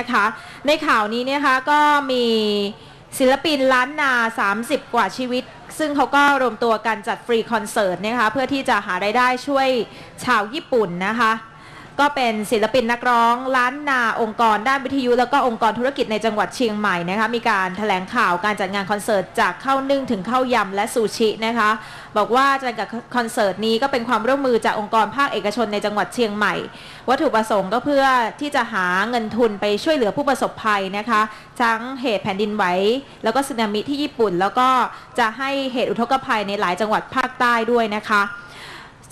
นะคะในข่าวนี้เนี่ยคะก็มีศิลปินล้านนา 30 กว่าชีวิต ซึ่งเขาก็รวมตัวกันจัดฟรีคอนเสิร์ตนะคะเพื่อที่จะหารายได้ช่วยชาวญี่ปุ่นนะคะ ก็เป็นศิลปินนักร้อง ล้านนาองค์กรด้านวิทยุ แล้วก็องค์กรธุรกิจในจังหวัดเชียงใหม่นะคะมีการถแถลงข่าวการจัดงานคอนเสิร์ตจากข้าวนึ่งถึงข้าวยำและซูชินะคะบอกว่าจัดกับคอนเสิร์ตนี้ก็เป็นความร่วมมือจากองค์กรภาคเอกชนในจังหวัดเชียงใหม่ วัตถุประสงค์ก็เพื่อที่จะหาเงินทุนไปช่วยเหลือผู้ประสบภัยนะคะทั้งเหตุแผ่นดินไหวแล้วก็สึนามิที่ญี่ปุ่น แล้วก็จะให้เหตุอุทกภัยในหลายจังหวัดภาคใต้ด้วยนะคะ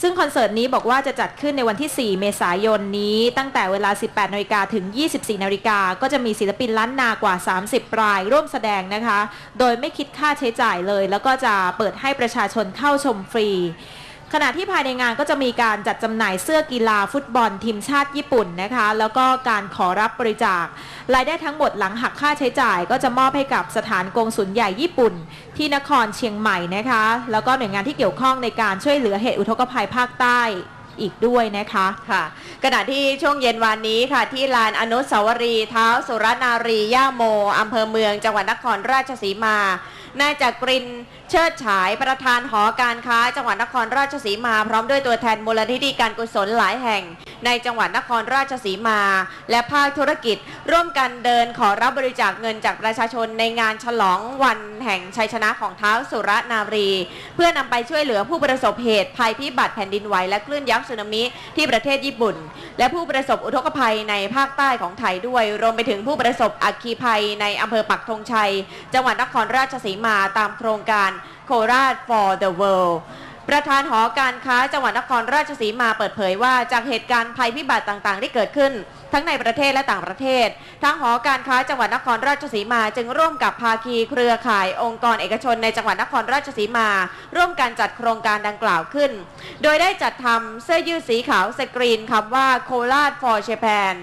ซึ่งคอนเสิร์ตนี้บอกว่าจะจัดขึ้นในวันที่ 4 เมษายนนี้ ตั้งแต่เวลา 18นาฬิกาถึง 24นาฬิกาก็จะมีศิลปินล้านนากว่า 30 ราย ร่วมแสดงนะคะ โดยไม่คิดค่าใช้จ่ายเลย แล้วก็จะเปิดให้ประชาชนเข้าชมฟรี ขณะที่ภายในงานก็จะมีการจัดจำหน่ายเสื้อกีฬาฟุตบอลทีมชาติญี่ปุ่นนะคะ แล้วก็การขอรับบริจาครายได้ทั้งหมดหลังหักค่าใช้จ่าย ก็จะมอบให้กับสถานกงสุลใหญ่ญี่ปุ่น ที่นครเชียงใหม่นะคะ แล้วก็หน่วยงานที่เกี่ยวข้องในการช่วยเหลือเหตุอุทกภัยภาคใต้อีกด้วยนะคะค่ะขณะที่ช่วงเย็นวันนี้ค่ะ ที่ลานอนุสาวรีย์เท้าสุรนารีย่าโมอำเภอเมืองจังหวัดนครราชสีมา นายจักรินเชิดฉายประธานหอการค้า จังหวัดนครราชสีมา พร้อมด้วยตัวแทนมูลนิธิการกุศลหลายแห่ง ในจังหวัดนครราชสีมา และภาคธุรกิจ ร่วมกันเดินขอรับบริจาคเงินจากประชาชนในงานฉลองวันแห่งชัยชนะของเท้าสุรนารี เพื่อนำไปช่วยเหลือผู้ประสบเหตุภัยพิบัติแผ่นดินไหวและคลื่นยักษ์สึนามิที่ประเทศญี่ปุ่น และผู้ประสบอุทกภัยในภาคใต้ของไทยด้วยรวมไปถึงผู้ประสบอัคคีภัยในอำเภอปักธงชัย จังหวัดนครราชสีมาตามโครงการโคราช for the world ประธานหอการค้าจังหวัดนครราชสีมาเปิดเผยว่าจากเหตุการณ์ภัยพิบัติต่างๆ ที่เกิดขึ้น ทั้งในประเทศและต่างประเทศ ทั้งหอการค้าจังหวัดนครราชสีมาจึงร่วมกับภาคีเครือข่ายองค์กรเอกชนในจังหวัดนครราชสีมา ร่วมกันจัดโครงการดังกล่าวขึ้น โดยได้จัดทำเสื้อยืดสีขาวสกรีนคำว่าโคราช for Japan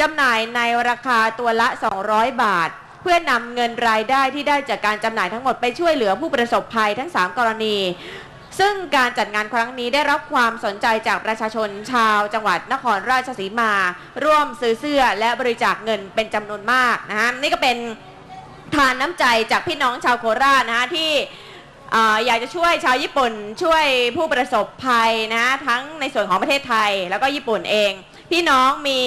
จำหน่ายในราคาตัวละ 200 บาท เพื่อนำเงินรายได้ที่ได้จากการจำหน่ายทั้งหมดไปช่วยเหลือผู้ประสบภัยทั้ง 3 กรณี ซึ่งการจัดงานครั้งนี้ได้รับความสนใจจากประชาชนชาวจังหวัดนครราชสีมา ร่วมซื้อเสื้อและบริจาคเงินเป็นจำนวนมากนะฮะนี่ก็เป็นทานน้ำใจจากพี่น้องชาวโคราชนะฮะที่อ่อยากจะช่วยชาวญี่ปุ่นช่วยผู้ประสบภัยนะทั้งในส่วนของประเทศไทย แล้วก็ญี่ปุ่นเอง พี่น้องมี